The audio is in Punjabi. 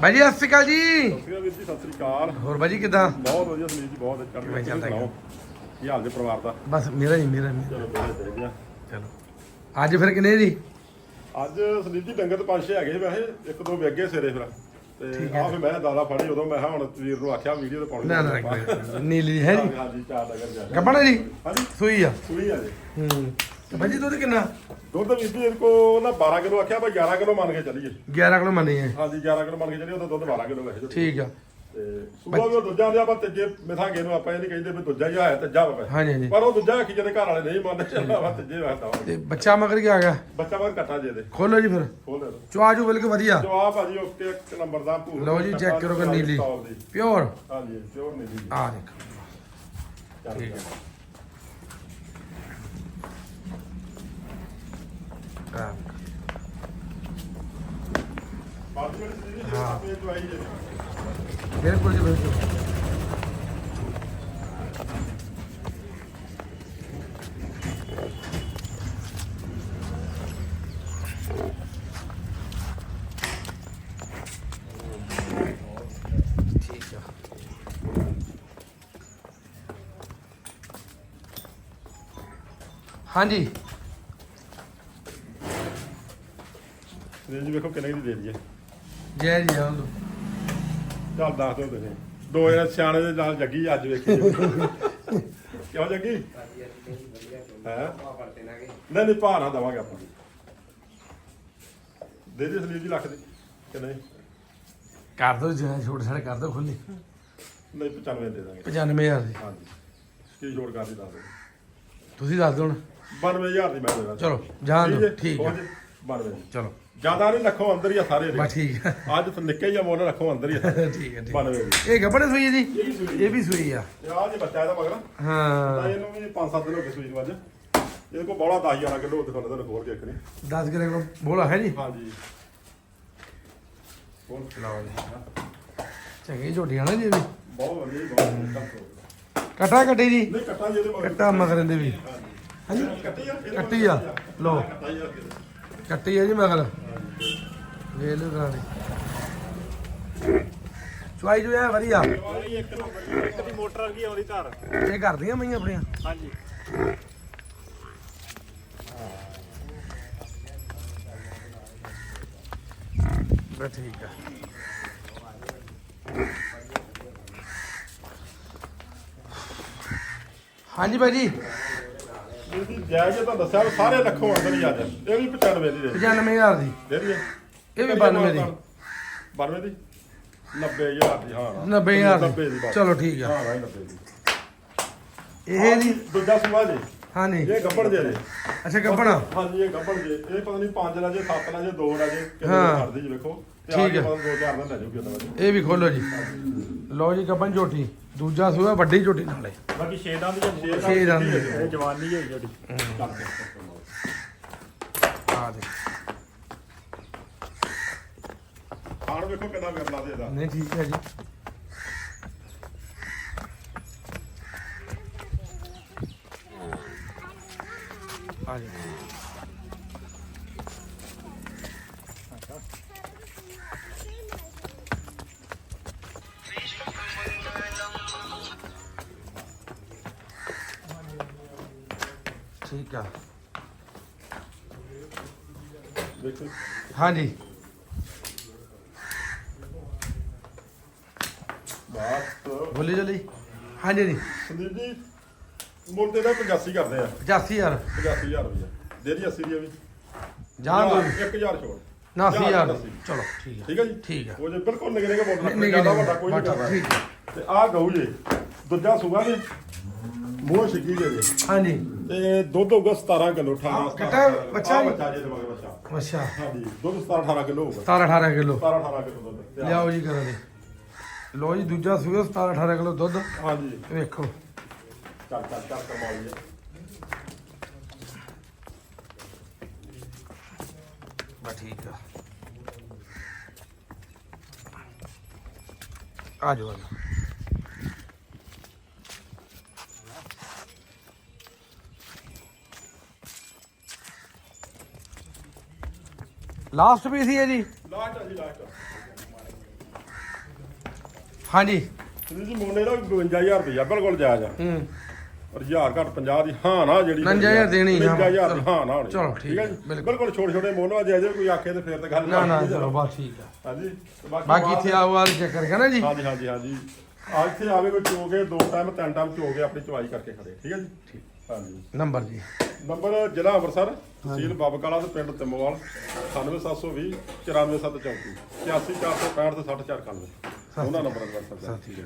ਬਾਈ ਜੀ ਸਤਿ ਸ਼੍ਰੀ ਅਕਾਲ ਜੀ। ਸ੍ਰੀ ਵੀਰ ਜੀ ਸਤਿ ਸ੍ਰੀ ਅਕਾਲ। ਹੋਰ ਬਾਈ ਜੀ ਕਿਦਾਂ? ਬਹੁਤ ਵਧੀਆ ਸੁਨੀਲ ਜੀ ਬਹੁਤ ਕਿਵੇਂ ਚੜ੍ਹਦੀ ਚੱਲਦਾ ਸੁਣਾਓ? ਕੀ ਹਾਲ ਜੇ ਪਰਿਵਾਰ ਦਾ? ਬਸ ਮੇਰਾ ਹੀ ਮੇਰਾ ਮੇਰਾ। ਚਲੋ ਬਹੁਤ ਚਾਹੀਦੇ ਆ ਚਲੋ। ਅੱਜ ਫਿਰ ਕਿੰਨੇ ਜੀ? ਅੱਜ ਸੁਨੀਲ ਜੀ ਡੰਗਰ ਤਾਂ ਪੰਜ ਛੇ ਹੈਗੇ ਸੀ ਵੈਸੇ ਇੱਕ ਦੋ ਵਿਗੇ ਸਵੇਰੇ ਫਿਰ। ਤੇ ਫਿਰ ਮੈਂ ਦਾਦਾ ਫੜੀ ਉਦੋਂ ਮੈਂ ਕਿਹਾ ਹੁਣ ਵੀਰ ਨੂੰ ਆਖਿਆ ਵੀਡੀਓ ਤੇ ਪਾਉਣੀ ਨਾ ਨਾ ਕੋਈ ਗੱਲ ਨੀ। ਨੀਲੀ ਹੈ ਜੀ? ਹਾਂਜੀ ਚਾਰ ਡੰਗਰ ਜਾ ਕੱਪੜਾ ਜੀ? ਹਾਂਜੀ। ਸੂਈ ਆ। ਸੂਈ ਆ ਜੀ। ਹੂੰ। ਤੇ ਬਾਈ ਜੀ ਦੁੱਧ ਕਿੰਨਾ? ਦੁੱਧ ਵੀਰ ਜੀ ਕੋ ਨਾ 12 ਕਿਲੋ ਆਖਿਆ ਆਪਾਂ 11 ਕਿਲੋ ਮੰਨ ਕੇ ਚੱਲੀਏ। 11 ਕਿਲੋ ਮੰਨੇ ਹਾਂਜੀ 11 ਕਿਲੋ ਮੰਨ ਕੇ ਚੱਲੀਏ ਉਹਦਾ ਦੁੱਧ 12 ਕਿਲੋ ਵੈਸੇ। ਠੀਕ ਆ। ਤੇ ਸੁਬਾ ਵੀ ਉਹ ਦੂਜਾ ਦੇ ਆਪਾਂ ਤੀਜੇ ਮਿਥਾਂਗੇ ਨੂੰ ਆਪਾਂ ਇਹ ਨਹੀਂ ਕਹਿੰਦੇ ਵੀ ਦੂਜਾ ਹੀ ਆਇਆ ਤੀਜਾ ਵਾ ਹਾਂਜੀ ਹਾਂਜੀ। ਪਰ ਉਹ ਦੂਜਾ ਆਖੀ ਜਿਹਦੇ ਘਰ ਵਾਲੇ ਨਹੀਂ ਮੰਨਦੇ ਚੱਲਦਾ ਵਾ ਤੀਜੇ ਵਾਸਤਾ ਤੇ ਬੱਚਾ ਮਗਰ ਕੀ ਆ ਗਿਆ? ਬੱਚਾ ਬਾਹਰ ਕੱਟਾ ਜੇ ਦੇ ਖੋਲੋ ਜੀ ਫਿਰ। ਖੋਲ ਦੇ ਚੁਆ ਜੂ ਬਿਲਕੁਲ ਵਧੀਆ। ਜਵਾਬ ਭਾਜੀ ਓਕੇ ਇੱਕ ਨੰਬਰ ਦਾ ਭੂਰ ਲਓ ਜੀ ਚੈੱਕ ਕਰੋ ਕਿ ਨੀਲੀ। ਪਿਓਰ ਹਾਂਜੀ ਪਿਓਰ ਨੀਲੀ ਆ ਦੇਖੋ। ਠੀਕ ਹੈ। ਆ ਬਾਅਦ ਵਿੱਚ ਜੀ ਹਾਂ। ਆਪੇ ਦਵਾਈ ਜੇ ਬਿਲਕੁਲ ਜੀ ਬਿਲਕੁਲ ਠੀਕ ਆ ਹਾਂਜੀ ਰੇਂਜ ਵੇਖੋ ਕਿੰਨੇ ਦੀ ਦੇ ਦਈਏ। ਜੈ ਜੀ ਲੋ ਚੱਲ ਦੱਸ ਦਿਓ ਤੁਸੀਂ। ਦੋ ਜਣੇ ਸਿਆਣੇ ਦੇ ਨਾਲ ਜੱਗੀ ਅੱਜ ਵੇਖੀ ਕਿਉਂ ਜੱਗੀ? ਹੈ? ਨਹੀਂ ਨਹੀਂ ਨਾ ਦਵਾਂਗੇ ਆਪਾਂ। ਦੇ ਦੇ ਸਲੀਪ ਜੀ ਲੱਖ ਦੀ ਕਿ ਨਹੀਂ? ਕਰ ਦੋ ਜਿਹੜਾ ਛੋਟ ਛੜ ਕਰ ਦੋ ਖੁੱਲੀ ਨਹੀਂ 95 ਦੇ ਦਾਂਗੇ। 95000 ਦੀ। ਹਾਂਜੀ। ਕੀ ਜੋੜ ਕਰਦੀ ਦੱਸ ਦਿਓ। ਤੁਸੀਂ ਦੱਸ ਦਿਓ ਹੁਣ। 92000 ਦੀ ਮੈਂ ਦੇ ਦਾਂ ਚਲੋ ਜਾਣ ਦਿਓ। ਠੀਕ ਆ 92 ਚਲੋ। ਜ਼ਿਆਦਾ ਨਹੀਂ ਰੱਖੋ ਅੰਦਰ ਹੀ ਆ ਸਾਰੇ ਦੇ ਬਸ ਠੀਕ ਆ। ਅੱਜ ਤਾਂ ਨਿੱਕੇ ਜਿਹਾ ਮੋਲ ਰੱਖੋ ਅੰਦਰ ਹੀ ਆ। ਠੀਕ ਹੈ ਠੀਕ 92 ਦੀ ਇਹ ਗੱਬੜ ਸੂਈ ਹੈ ਜੀ? ਇਹ ਵੀ ਸੂਈ ਇਹ ਵੀ ਸੂਈ ਆ। ਤੇ ਆਹ ਜੇ ਬੱਚਾ ਇਹਦਾ ਮਗਰ। ਤਾਂ ਹਾਂ ਇਹਨੂੰ ਵੀ 5-7 ਦਿਨ ਹੋ ਗਏ ਸੂਈ ਨੂੰ ਅੱਜ। ਇਹਦੇ ਕੋਲ ਬੋਲਾ 10 11 ਕਿਲੋ ਦਿਖਾਉਂਦਾ ਤੁਹਾਨੂੰ ਖੋਲ ਕੇ ਰੱਖਣੀ 10 ਕਿਲੋ ਬੋਲਾ ਹੈ ਜੀ? ਹਾਂਜੀ। ਖੋਲ ਲਓ ਜੀ ਚੰਗੀ ਝੋਟੀਆਂ ਨਾ ਜੀ ਇਹ ਵੀ ਬਹੁਤ ਵਧੀਆ ਜੀ, ਬਹੁਤ ਵਧੀਆ ਕੰਮ ਕਟਾ ਕੱਟੀ ਜੀ? ਨਹੀਂ ਕੱਟਾ ਜਿਹਦੇ ਮਗਰ। ਕੱਟਾ ਮਗਰ ਦੇ ਵੀ। ਹਾਂਜੀ। ਕੱਟੀ ਆ ਇਹਦੇ ਮਗਰ ਕੱਟੀ ਆ। ਲਓ। ਕੱਟਾ ਹੀ ਆ। ਇਹਦੇ। ਕੱਟੀ ਆ ਜੀ ਮਗਰ। ਵੇਖ ਲਓ ਗਾਣੇ ਚੁਆਈ ਜੋ ਹੈ ਵਧੀਆ। ਵਾਲੀ ਇੱਕ ਨੰਬਰ ਇੱਕ ਦੀ ਮੋਟਰ ਵਰਗੀ ਆਉਂਦੀ ਧਾਰ। ਇਹ ਕਰਦੀਆਂ ਮਈਆਂ ਆਪਣੀਆਂ? ਹਾਂਜੀ। ਬਸ ਠੀਕ ਆ। ਹਾਂਜੀ ਭਾਈ ਜੀ। ਇਹਦੀ ਜਾਇਜ਼ ਤਾਂ ਦੱਸਿਆ ਵੀ ਸਾਰੇ ਰੱਖੋ ਅੰਦਰ ਹੀ ਆ ਜਾ। ਇਹ ਵੀ 95 ਦੀ ਦੇ। 95000 ਦੀ। ਦੇ ਦਈਏ ਇਹ ਵੀ 92 ਦੀ। 92 ਦੀ? 90000 ਦੀ ਹਾਂ। 90000 90 ਦੀ। ਬਸ। ਚਲੋ ਠੀਕ ਆ। ਹਾਂ ਭਾਈ 90 ਦੀ। ਇਹ ਜੀ ਦੂਜਾ ਸੁਭਾ ਜੀ। ਇਹ ਗੱਬੜ ਜੇ ਨੇ ਅੱਛਾ ਗੱਬਣਾ। ਹਾਂਜੀ ਇਹ ਗੱਬੜ ਜੇ। ਇਹ ਪਤਾ ਨਹੀਂ 5 ਲਾ ਜੇ 7 ਲਾ ਜੇ 2 ਲਾ ਜੇ ਕਿੰਨੇ ਹਾਂ। ਕਰਦੀ ਜੀ ਵੇਖੋ। ਤੇ ਠੀਕ ਆ। ਕੇ ਹੈ। ਪਤਾ 2000 ਦਾ ਲੈ ਜਾਊਗੀ ਉਹਦਾ ਬਾਅਦ ਇਹ ਵੀ ਖੋਲੋ ਜੀ। ਲਓ ਜੀ ਗੱਬਨ ਝੋਟੀ ਦੂਜਾ ਸੂਆ ਵੱਡੀ ਝੋਟੀ ਨਾਲੇ ਬਾਕੀ ਛੇ ਦੰਦ ਜਾਂ ਛੇ ਛੇ ਦੰਦ ਦੀ। ਇਹ ਜਵਾਨੀ ਹੋਈ ਜਿਹੜੀ। ਆ ਦੇ ਖਾਣ ਵੇਖੋ ਕਿੰਨਾ ਵਿਰਲਾ ਦੇ ਇਹਦਾ ਨਹੀਂ ਠੀਕ ਹੈ ਜੀ। ਆ ਜੀ ਠੀਕ ਆ। ਹਾਂਜੀ। ਬੋਲੀ ਜਲੀ। ਹਾਂਜੀ ਜੀ ਸੰਦੀਪ ਜੀ ਮੁੱਲ ਤੇ ਦਾ 85 ਕਰਦੇ ਆ। 85000 85000 ਰੁਪਏ ਦੇ ਦੀ 80 ਦੀ ਆ ਵੀ। ਜਾਨ ਦੋ। 1000 ਛੋੜ। 80000 ਅੱਸੀ। ਚਲੋ ਠੀਕ ਆ। ਠੀਕ ਹੈ ਜੀ? ਠੀਕ ਆ। ਉਹ ਜੇ ਬਿਲਕੁਲ ਕੇ ਬੋਲ ਜ਼ਿਆਦਾ ਵੱਡਾ ਕੋਈ ਨਹੀਂ ਠੀਕ ਹੈ। ਤੇ ਆ ਗਊ ਜੇ ਦੂਜਾ ਸੂਗਾ ਨੇ ਮੂੰਹ ਛਿੱਗੀ ਜੇ ਜੇ ਹਾਂਜੀ। ਤੇ ਦੁੱਧ ਹੋਊਗਾ 17 ਕਿਲੋ 18 ਆਹ, ਕੱਟਾ ਬੱਚਾ? ਜੀ? ਬੱਚਾ ਜੇ ਦੇ ਮਗਰ ਬੱਚਾ। ਅੱਛਾ। ਹਾਂਜੀ ਦੁੱਧ 17 18 ਕਿਲੋ ਹੋਊਗਾ। 17 18 ਕਿਲੋ। 17 18 ਕਿਲੋ ਦੁੱਧ। ਤੇ ਆਹ- ਲਿਆਓ ਜੀ ਕਰਾਂ ਦੇ। ਲੋ ਜੀ ਦੂਜਾ ਸੂਆ 17 18 ਕਿਲੋ ਦੁੱਧ। ਹਾਂਜੀ। ਵੇਖੋ। ਚੱਲ ਚੱਲ ਚੱਲ ਕਮਾਲ ਜੀ। ਬਾ ਠੀਕ ਆ। ਆ ਜਾਓ। ਲਾਸਟ ਪੀਸ ਹੀ ਹੈ ਜੀ। ਲਾਸਟ ਆ ਜੀ ਲਾਸਟ ਹਾਂਜੀ। ਜੀ ਜੀ ਮੋਨੇ ਦਾ 52000 ਰੁਪਇਆ ਬਿਲਕੁਲ ਜਾਇਜ਼ ਆ। ਹੂੰ। ਔਰ 1000 ਘੱਟ 50 ਦੀ ਹਾਂ ਨਾ ਜਿਹੜੀ 59,000 ਦੇਣੀ ਆ। 59000 ਦੀ ਹਾਂ ਨਾ ਹੋਣੀ ਚਲੋ, ਠੀਕ ਹੈ ਹੈ, ਬਿਲਕੁਲ। ਛੋਟੇ ਛੋਟੇ ਮੋਨੋ ਜੇ ਜੇ ਕੋਈ ਆਖੇ ਤੇ ਫਿਰ ਤਾਂ ਗੱਲ ਨਾ ਨਾ ਚਲੋ ਬਸ ਠੀਕ ਆ। ਹਾਂਜੀ ਤੇ ਬਾਕੀ ਇੱਥੇ ਆਓ ਵਾਲ ਚੈੱਕ ਕਰਕੇ ਨਾ ਜੀ। ਹਾਂਜੀ ਹਾਂਜੀ ਹਾਂਜੀ। ਆ ਇੱਥੇ ਆਵੇ ਕੋਈ ਚੋ ਕੇ ਦੋ ਟਾਈਮ ਤਿੰਨ ਟਾਈਮ ਚੋ ਕੇ ਆਪਣੀ ਚਵਾਈ ਕਰਕੇ ਖੜੇ ਠੀਕ ਹੈ ਜੀ? ਹਾਂਜੀ। ਨੰਬਰ ਜੀ। ਨੰਬਰ ਜ਼ਿਲ੍ਹਾ ਅੰਮ੍ਰਿਤਸਰ ਤਹਿਸੀਲ ਬਾਬਕਾਲਾ ਤੇ ਪਿੰਡ ਤਿੰਮੋਵਾਲ 97720 94734 84465 ਤੇ 6491 ਉਹਨਾਂ ਨੰਬਰ ਦਾ ਹੈ ਠੀਕ ਹੈ